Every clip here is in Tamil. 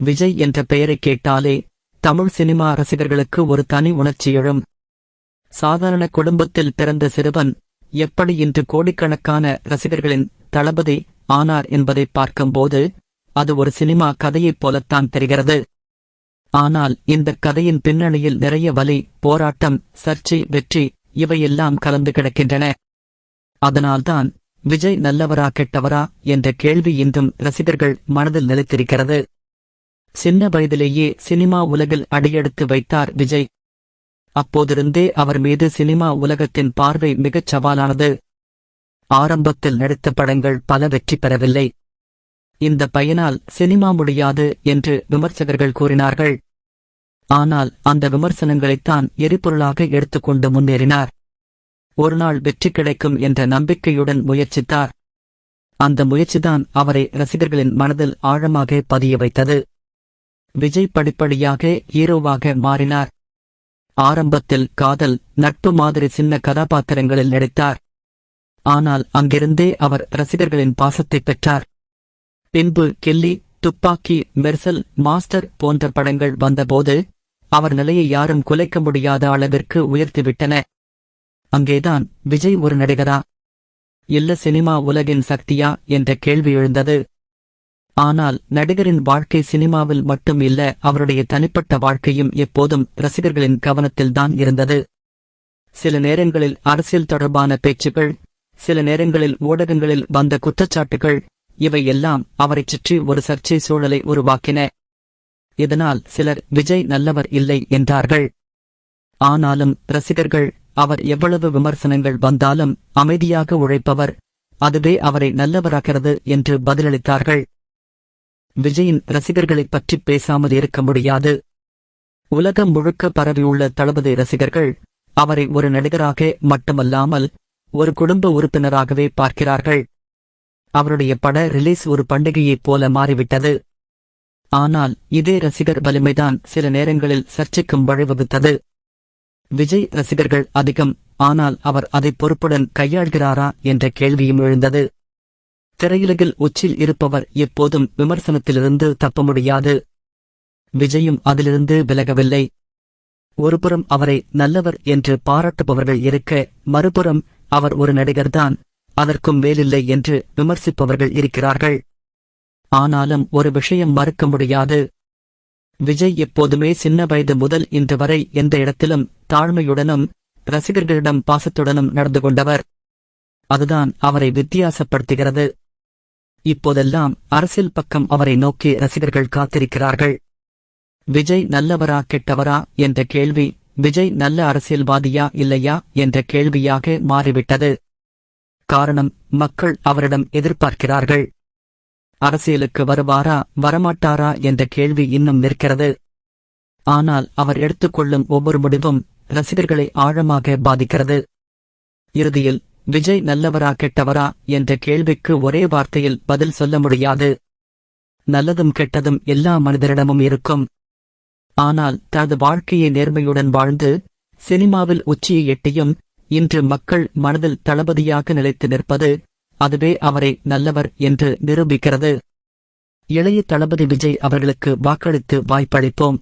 விஜய் என்ற பெயரை கேட்டாலே தமிழ் சினிமா ரசிகர்களுக்கு ஒரு தனி உணர்ச்சி எழும். சாதாரண குடும்பத்தில் பிறந்த சிறுவன் எப்படி இன்று கோடிக்கணக்கான ரசிகர்களின் தளபதி ஆனார் என்பதை பார்க்கும்போது அது ஒரு சினிமா கதையைப் போலத்தான் தெரிகிறது. ஆனால் இந்த கதையின் பின்னணியில் நிறைய வலி போராட்டம் சர்ச்சை வெற்றி இவையெல்லாம் கலந்து கிடக்கின்றன. அதனால்தான் விஜய் நல்லவரா கெட்டவரா என்ற கேள்வி இன்றும் ரசிகர்கள் மனதில் நிலைத்திருக்கிறது. சின்ன வயதிலேயே சினிமா உலகில் அடியெடுத்து வைத்தார் விஜய். அப்போதிருந்தே அவர் மீது சினிமா உலகத்தின் பார்வை மிகச் சவாலானது. ஆரம்பத்தில் நடித்த படங்கள் பல வெற்றி பெறவில்லை. இந்த பையனால் சினிமா முடியாது என்று விமர்சகர்கள் கூறினார்கள். ஆனால் அந்த விமர்சனங்களைத்தான் எரிபொருளாக எடுத்துக்கொண்டு முன்னேறினார். ஒருநாள் வெற்றி கிடைக்கும் என்ற நம்பிக்கையுடன் முயற்சித்தார். அந்த முயற்சிதான் அவரை ரசிகர்களின் மனதில் ஆழமாக பதிய வைத்தது. விஜய் படிப்படியாக ஹீரோவாக மாறினார். ஆரம்பத்தில் காதல் நட்பு மாதிரி சின்ன கதாபாத்திரங்களில் நடித்தார். ஆனால் அங்கிருந்தே அவர் ரசிகர்களின் பாசத்தை பெற்றார். பின்பு கெல்லி துப்பாக்கி மெர்சல் மாஸ்டர் போன்ற படங்கள் வந்தபோது அவர் நிலையை யாரும் குலைக்க முடியாத அளவிற்கு உயர்த்திவிட்டன. அங்கேதான் விஜய் ஒரு நடிகரா? இல்ல சினிமா உலகின் சக்தியா? என்ற கேள்வி எழுந்தது. ஆனால் நடிகரின் வாழ்க்கை சினிமாவில் மட்டும் இல்ல அவருடைய தனிப்பட்ட வாழ்க்கையும் எப்போதும் ரசிகர்களின் கவனத்தில்தான் இருந்தது. சில நேரங்களில் அரசியல் தொடர்பான பேச்சுக்கள் சில நேரங்களில் ஊடகங்களில் வந்த குற்றச்சாட்டுகள் இவை எல்லாம் அவரைச் சுற்றி ஒரு சர்ச்சை சூழலை உருவாக்கின. இதனால் சிலர் விஜய் நல்லவர் இல்லை என்றார்கள். ஆனாலும் ரசிகர்கள் அவர் எவ்வளவு விமர்சனங்கள் வந்தாலும் அமைதியாக உழைப்பவர் அதுவே அவரை நல்லவராகிறது என்று பதிலளித்தார்கள். விஜயின் ரசிகர்களைப் பற்றி பேசாமல் இருக்க முடியாது. உலகம் முழுக்க பரவியுள்ள தளபதி ரசிகர்கள் அவரை ஒரு நடிகராக மட்டுமல்லாமல் ஒரு குடும்ப உறுப்பினராகவே பார்க்கிறார்கள். அவருடைய பட ரிலீஸ் ஒரு பண்டிகையைப் போல மாறிவிட்டது. ஆனால் இதே ரசிகர் வலிமைதான் சில நேரங்களில் சர்ச்சைக்கும் வழிவகுத்தது. விஜய் ரசிகர்கள் அதிகம் ஆனால் அவர் அதை பொறுப்புடன் கையாள்கிறாரா என்ற கேள்வியும் எழுந்தது. திரையுலகில் உச்சில் இருப்பவர் எப்போதும் விமர்சனத்திலிருந்து தப்ப முடியாது விஜயும் அதிலிருந்து விலகவில்லை. ஒருபுறம் அவரை நல்லவர் என்று பாராட்டுபவர்கள் இருக்க மறுபுறம் அவர் ஒரு நடிகர்தான் அதற்கும் மேலில்லை என்று விமர்சிப்பவர்கள் இருக்கிறார்கள். ஆனாலும் ஒரு விஷயம் மறுக்க முடியாது. விஜய் எப்போதுமே சின்ன வயது முதல் இன்று வரை எந்த இடத்திலும் தாழ்மையுடனும் ரசிகர்களிடம் பாசத்துடனும் நடந்து கொண்டவர். அதுதான் அவரை வித்தியாசப்படுத்துகிறது. இப்போதெல்லாம் அரசியல் பக்கம் அவரை நோக்கி ரசிகர்கள் காத்திருக்கிறார்கள். விஜய் நல்லவரா கெட்டவரா என்ற கேள்வி விஜய் நல்ல அரசியல்வாதியா இல்லையா என்ற கேள்வியாக மாறிவிட்டது. காரணம் மக்கள் அவரிடம் எதிர்பார்க்கிறார்கள். அரசியலுக்கு வருவாரா வரமாட்டாரா என்ற கேள்வி இன்னும் நிற்கிறது. ஆனால் அவர் எடுத்துக்கொள்ளும் ஒவ்வொரு முடிவும் ரசிகர்களை ஆழமாக பாதிக்கிறது. இறுதியில் விஜய் நல்லவரா கெட்டவரா என்ற கேள்விக்கு ஒரே வார்த்தையில் பதில் சொல்ல முடியாது. நல்லதும் கெட்டதும் எல்லா மனிதரிடமும் இருக்கும். ஆனால் தனது வாழ்க்கையை நேர்மையுடன் வாழ்ந்து சினிமாவில் உச்சியை எட்டியும் இன்று மக்கள் மனதில் தளபதியாக நிலைத்து நிற்பது அதுவே அவரை நல்லவர் என்று நிரூபிக்கிறது. இளைய தளபதி விஜய் அவர்களுக்கு வாக்களித்து வாய்ப்பளிப்போம்.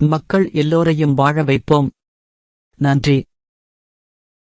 மக்கள் எல்லோரையும் வாழ வைப்போம். நன்றி.